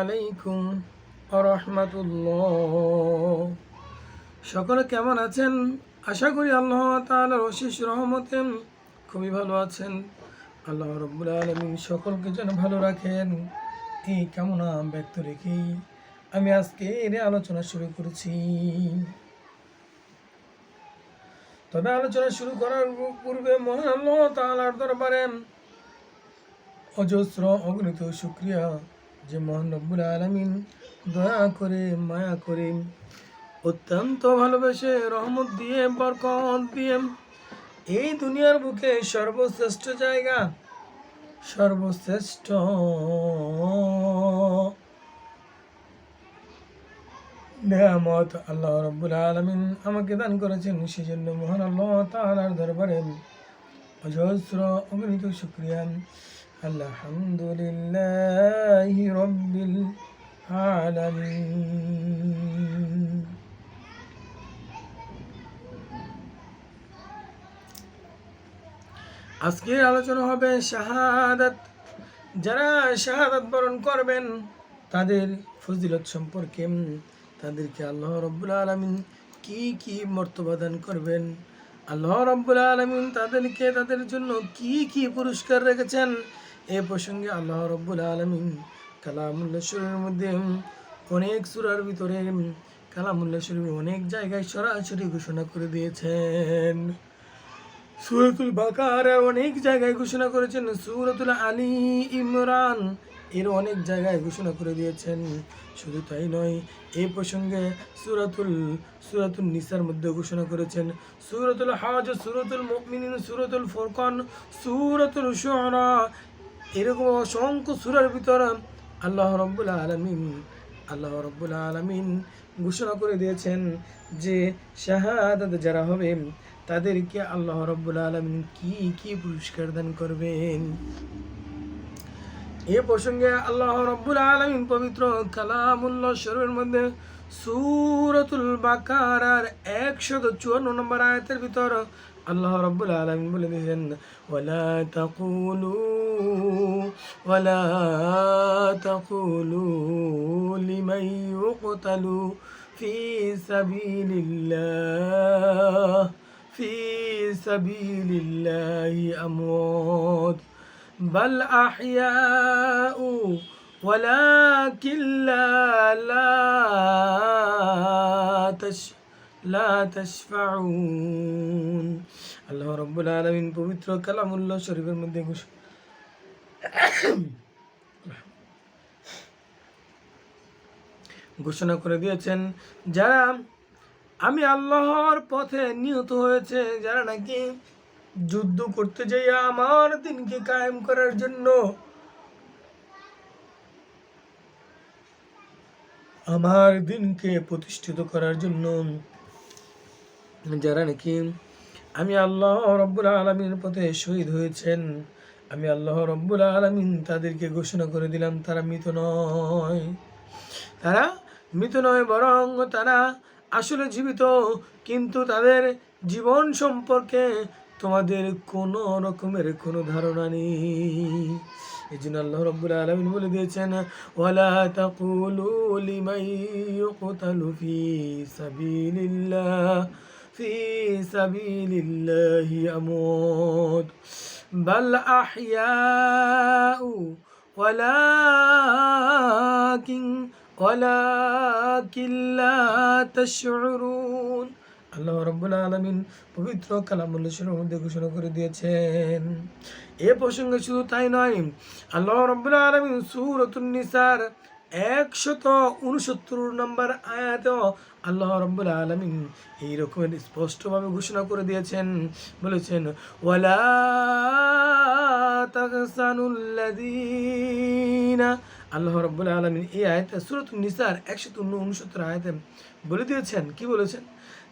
আলাইকুম রহমতুল্লাহ সকলে কেমন আছেন? আশা করি আল্লাহ তাআলার অশেষ রহমতে খুবই ভালো আছেন। আল্লাহ রব্বুল আলমিন সকলকে যেন ভালো রাখেন। এই কামনা ব্যক্ত রেখেই আমি আজকে এর আলোচনা শুরু করেছি। তবে আলোচনা শুরু করার পূর্বে মহান আল্লাহ তাআলার দরবারে অজস্র অগণিত শুক্রিয়া যে মহান রব্বুল আলমিন দয়া করে, মায়া করে, অত্যন্ত ভালোবেসে রহমত দিয়ে, বরকত দিয়ে এই দুনিয়ার বুকে সর্বশ্রেষ্ঠ জায়গা, সর্বশ্রেষ্ঠ নেয়ামত আল্লাহ রব্বুল আলমিন আমাকে দান করেছেন। সেজন্য মহান আল্লাহ তাহার দরবারে অজস্র অগণিত শুক্রিয়া। আলহামদুলিল্লাহ রব্বিল আলামিন। আজকের আলোচনা হবে শাহাদাত। যারা শাহাদাত বরণ করবেন, তাদের ফজিলত সম্পর্কে তাদেরকে আল্লাহ রব্বুল আলমিন কি কি মর্তবা দান করবেন? আল্লাহ রব্বুল আলমিন তাদেরকে তাদের জন্য কি কি পুরস্কার রেখেছেন? এ প্রসঙ্গে আল্লাহ রব্বুল আলমিন কালামুল্লা মধ্যে অনেক সুরার ভিতরে কালামুল্লা অনেক জায়গায় সরাসরি ঘোষণা করে দিয়েছেন। সুরতুল বাকার অনেক জায়গায় ঘোষণা করেছেন, সুরতুল আলী ইমরান এর অনেক জায়গায় ঘোষণা করে দিয়েছেন। শুধু তাই নয় এই প্রসঙ্গে সুরাতুল সুরাতুল নিসার মধ্যে ঘোষণা করেছেন, সুরতুল হাজ, সুরতুল মুমিনিন, সুরতুল ফুরকান, সুরতুল শুআরা এরকম অসংখ্য সুরার ভিতর আল্লাহ রব্বুল আলমিন, আল্লাহ রব্বুল আলমিন ঘোষণা করে দিয়েছেন যে শাহাদাত যারা হবে, তাদেরকে আল্লাহ রব্বুল আলমিন কি কি পুরস্কার দান করবেন? এ প্রসঙ্গে আল্লাহ রব্বুল আলমিন পবিত্র কালামুল্লাহ শরীরের মধ্যে সুরতুল বাকারার একশত চুয়ান্ন নম্বর আয়াতের ভিতর আল্লাহ রব্বুল আলমিন বলে দিয়েছেন ওয়ালা তাকুলু ওয়ালা তাকুলু লিমান ইউকতালু ফি সাবিলিল্লাহ في سبيل الله أموات بل أحياء ولكن لا لا تش لا تشفعون আল্লাহ রব্বুল আলমিন পবিত্র কালামুল্লাহ শরীফের মধ্যে ঘোষ- ঘোষণা করে দিয়েছেন যারা আমি আল্লাহর পথে নিহত হয়েছে, যারা নাকি যুদ্ধ করতে যাই আমার দিনকে কায়েম করার জন্য আমার দিনকে প্রতিষ্ঠিত করার জন্য, যারা নাকি আমি আল্লাহ রব্বুল আলমীর পথে শহীদ হয়েছেন। আমি আল্লাহ রব্বুল আলমিন তাদেরকে ঘোষণা করে দিলাম, তারা মৃত নয়। তারা মৃত নয়, বরং তারা আসলে জীবিত, কিন্তু তাদের জীবন সম্পর্কে তোমাদের কোনো রকমের কোনো ধারণা নেই। এই জন্য আল্লাহ রব্বুল আলমিন বলে দিয়েছেন, ওয়ালা তাকুলু ফি সাবিলিল্লাহি আমুত বাল আহইয়াউ ولكن ولكن لا تشعرون আল্লাহ রব্বুল আলমিন পবিত্র কালামুল্লাহ শরীফের মধ্যে ঘোষণা করে দিয়েছেন এ প্রসঙ্গে শুধু তাই নয় আল্লাহ রব্বুল আলমিন সুরতুন নিসার একশত উনসত্তর নম্বর আয়াত। আল্লাহ রব্বুল আলমিন এইরকমের স্পষ্টভাবে ঘোষণা করে দিয়েছেন। বলেছেন, ওয়ালা তাহসানুল্লাযীনা আল্লাহ রব্বুল আলমিন এই আয়তে সুরত নিসার একশত উনসত্তর আয়তে বলে দিয়েছেন। কি বলেছেন?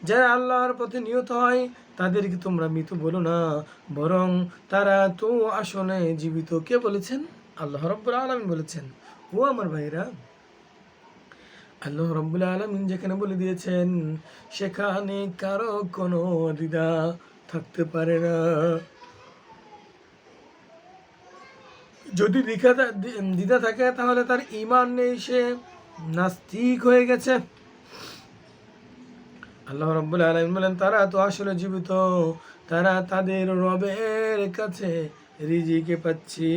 যারা আল্লাহর পথে নিহত হয়, তাদেরকে তোমরা মৃত বলো না, বরং তারা তো আসনে জীবিত। কে বলেছেন? আল্লাহ রব্বুল আলমিন বলেছেন। ও আমার ভাইরা আল্লাহ রব্বুল আলমিন যেখানে বলে দিয়েছেন, সেখানে কারও কোনো দ্বিধা থাকতে পারে না। যদি দ্বিধা দ্বিধা থাকে, তাহলে তার ইমান নেই, সে নাস্তিক হয়ে গেছে। আল্লাহ রব্বুল আলমিন বলেন, তারা তো আসলে জীবিত, তারা তাদের রবের কাছে রিজিকে পাচ্ছে।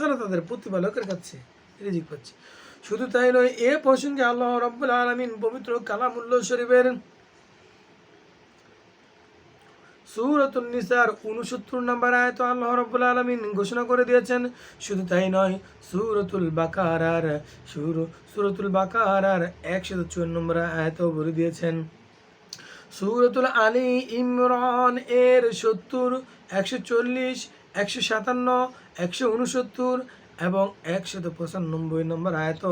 তারা তাদের প্রতিপালকের কাছে রিজিক পাচ্ছে। শুধু তাই নয়, এ প্রসঙ্গে আল্লাহ রব্বুল আলমিন পবিত্র কালামুল্লাহ শরীফের সূরাতুন নিসার 69 নম্বর আয়ত আল্লাহ রাব্বুল আলামিন ঘোষণা করে দিয়েছেন, শুধু তাই নয়, সূরাতুল বাকারার সূর- সূরাতুল বাকারার 154 নম্বর আয়ত বলে দিয়েছেন, সুরতুল আলী ইমরান এর 70 140 157 169 এবং 195 নম্বর আয়ত।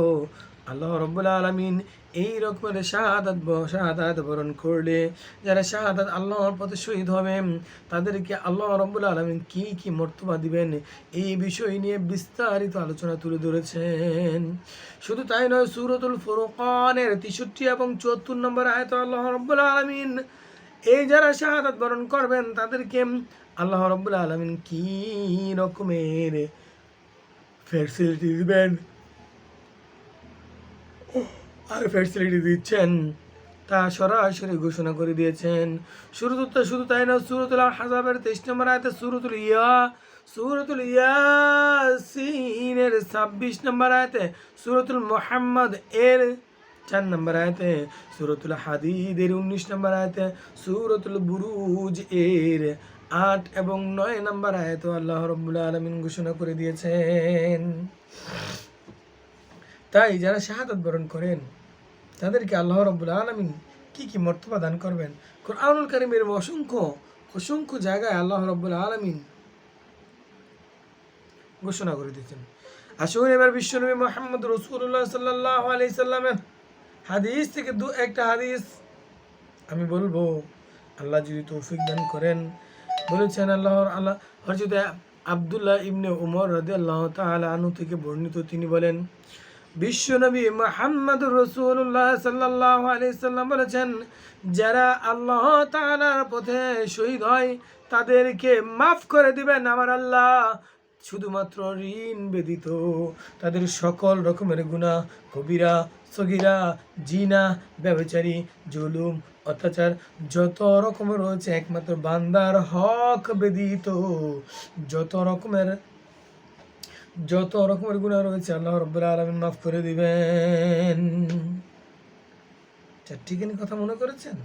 আল্লাহ রব্বুল আলমিন এই রকমের শাহাদাত শাহাদাত বরণ করলে, যারা শাহাদাত আল্লাহর পথে শহীদ হবে, তাদেরকে আল্লাহ রব্বুল আলমিন কি কি মর্তবা দিবেন, এই বিষয় নিয়ে বিস্তারিত আলোচনা তুলে ধরেছেন। শুধু তাই নয়, সুরতুল ফুরকানের তেষট্টি এবং চুয়াত্তর নম্বর আয়ত আল্লাহ রব্বুল আলমিন এই যারা শাহাদাত বরণ করবেন, তাদেরকে আল্লাহ রব্বুল আলমিন কি রকমের ফ্যাসিলিটি দিবেন আর ফ্যাসিলিটি দিচ্ছেন? তা সরাসরি ঘোষণা করে দিয়েছেন। শুরুত শুধু তাই না, সুরতুল হাজাবের তেইশ নম্বর আয়তে সুরতুল ইয়া সুরতুল ইয়াসিনের ছাব্বিশ নম্বর আয়তে সুরতুল মোহাম্মদ এর চার নম্বর আয়তে, সুরতুল হাদিদের উনিশ নম্বর আয়তে, সুরতুল বুরুজ এর আট এবং নয় নম্বর আয়ত আল্লাহ রব্বুল আলমিন ঘোষণা করে দিয়েছেন। তাই যারা শাহাদাত বরণ করেন, তাদেরকে আল্লাহ রব্বুল আলমিন কি কি মর্তবা দান করবেন? কোরআনুল কারিমের অসংখ্য অসংখ্য জায়গায় আল্লাহ রব্বুল আলমিন ঘোষণা করে দিয়েছেন। আসুন এবার বিশ্বনবী মোহাম্মদ রসুল্লাহ সাল্লাহ আলি সাল্লামের হাদিস থেকে দু একটা হাদিস আমি বলব। আল্লাহ যদি তৌফিক দান করেন। বলেছেন আল্লাহর আল্লাহ হরজত আবদুল্লাহ ইবনে উমর রাদি আল্লাহ তাআলা আনু থেকে বর্ণিত তিনি বলেন বিশ্বনবী মোহাম্মদ রসুল্লাহ সাল্লাহ আলি সাল্লাম বলেছেন, যারা আল্লাহ তাআলার পথে শহীদ হয়, তাদেরকে মাফ করে দিবেন আমার আল্লাহ। শুধুমাত্র ঋণ ব্যতীত তাদের সকল রকমের গুণা, কবিরা, সগিরা, জিনা, ব্যবচারী, জুলুম, অত্যাচার, যত রকমের রয়েছে একমাত্র বান্দার হক ব্যতীত, যত রকমের যত রকমের গুণা রয়েছে আল্লাহ রব্বুল আলমিন মাফ করে দিবেন। চারটিখানি কথা মনে করেছেন?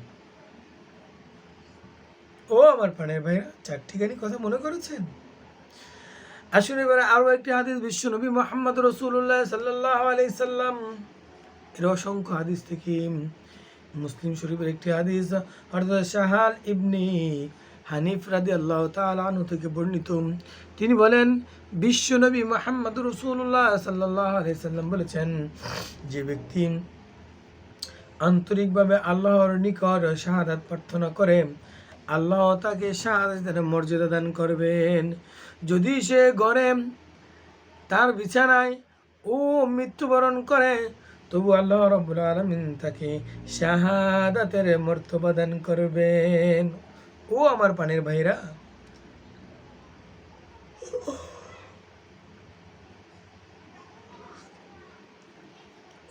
ও আমার প্রাণের ভাইরা চারটিখানি কথা মনে করেছেন? আসুন এবারে আরও একটি হাদিস, বিশ্ব নবী মোহাম্মদ রসুল্লাহ সাল্লাহ আলি সাল্লাম। এর অসংখ্য হাদিস থেকে মুসলিম শরীফের একটি হাদিস অর্থাৎ শাহাল ইবনি হানিফ রাদি আল্লাহ তালু থেকে বর্ণিত। তিনি বলেন বিশ্বনবী মোহাম্মদ রসুল্লাহ সাল্লাহ আলি সাল্লাম বলেছেন, যে ব্যক্তি আন্তরিকভাবে আল্লাহর নিকট শাহাদাত প্রার্থনা করে, আল্লাহ তাকে শাহাদাতের মর্যাদা দান করবেন। যদি সে গড়ে তার বিছানায় ও মৃত্যুবরণ করে, তবু আল্লাহ রব্বুল আলমিন তাকে শাহাদাতের মর্তবা দান করবেন। ও আমার পানের ভাইরা।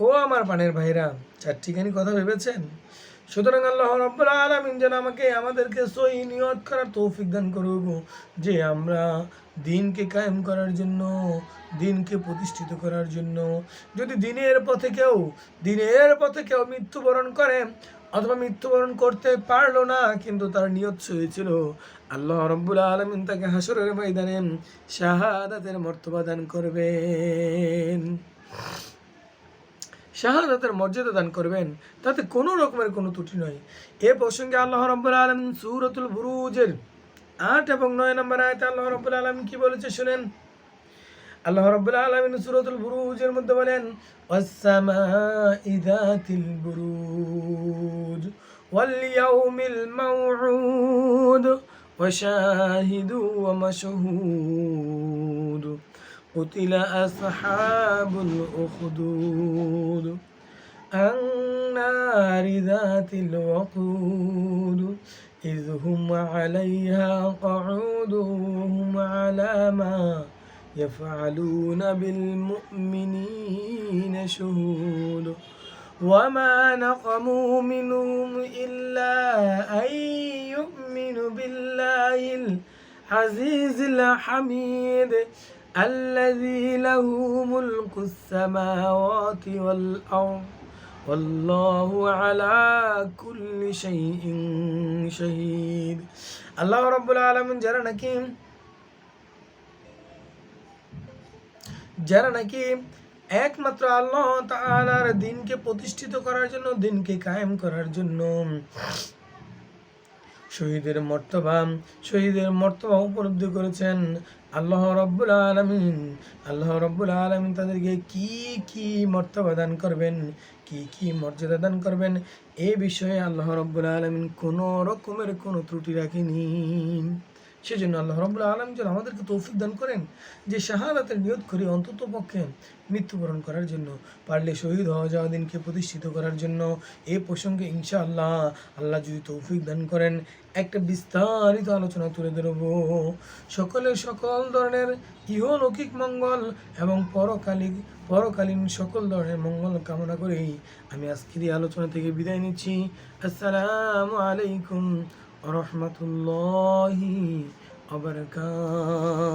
ও আমার পানের ভাইরা, চারটিখানি কথা ভেবেছেন? সুতরাং আল্লাহ রব্বুল আলমিন যেন আমাকে, আমাদেরকে সই নিয়ত করার তৌফিক দান করুক, যে আমরা দিনকে কায়েম করার জন্য, দিনকে প্রতিষ্ঠিত করার জন্য, যদি দিনের পথে কেউ, দিনের পথে কেউ মৃত্যুবরণ করে অথবা মৃত্যুবরণ করতে পারল না, কিন্তু তার নিয়ত সই ছিল, আল্লাহ রব্বুল আলমিন তাকে হাসরের ময়দানে শাহাদাতের মর্তবা দান করবেন। শাহাদাতের মর্যাদা দান করবেন তাতে কোনো রকমের কোনো ত্রুটি নয় এ প্রসঙ্গে আল্লাহ রব্বুল আলম সুরতুল বুরুজের আট এবং নয় নম্বর আয়তে আল্লাহ রব্বুল আলম কি বলেছে শুনেন আল্লাহ রব্বুল আলমিন সুরতুল বুরুজের মধ্যে বলেন والسماء ذات البروج واليوم الموعود وشاهد ومشهود قتل أصحاب الأخدود النار ذات الوقود إذ هم عليها قعود وهم على ما يفعلون بالمؤمنين شهود وما نقموا منهم إلا أن يؤمنوا بالله العزيز الحميد الذي له ملك السماوات والأرض والله على كل شيء شهيد الله رب العالمين যারা নাকি যারা নাকি একমাত্র আল্লাহ তাআলার দিনকে প্রতিষ্ঠিত করার জন্য দিনকে কায়েম করার জন্য শহীদের মর্তবা, শহীদের মর্তভা উপলব্ধি করেছেন আল্লাহ রব্বুল আলমিন। আল্লাহ রব্বুল আলমিন তাদেরকে কি কি মর্তবা দান করবেন, কি কি মর্যাদা দান করবেন, এ বিষয়ে আল্লাহ রব্বুল আলমিন কোনো রকমের কোনো ত্রুটি রাখেনি। সেজন্য আল্লাহ রব্বুল আলম যেন আমাদেরকে তৌফিক দান করেন যে শাহাদাতের নিয়ত করে অন্তত পক্ষে মৃত্যুবরণ করার জন্য, পারলে শহীদ হওয়া যাওয়া দিনকে প্রতিষ্ঠিত করার জন্য। এ প্রসঙ্গে ইনশাআল্লাহ আল্লাহ যদি তৌফিক দান করেন, একটা বিস্তারিত আলোচনা তুলে ধরব। সকলের সকল ধরনের ইহলৌকিক মঙ্গল এবং পরকালিক পরকালীন সকল ধরনের মঙ্গল কামনা করেই আমি আজকের এই আলোচনা থেকে বিদায় নিচ্ছি। আসসালামু আলাইকুম রহমতুল্লাহি আবরকাত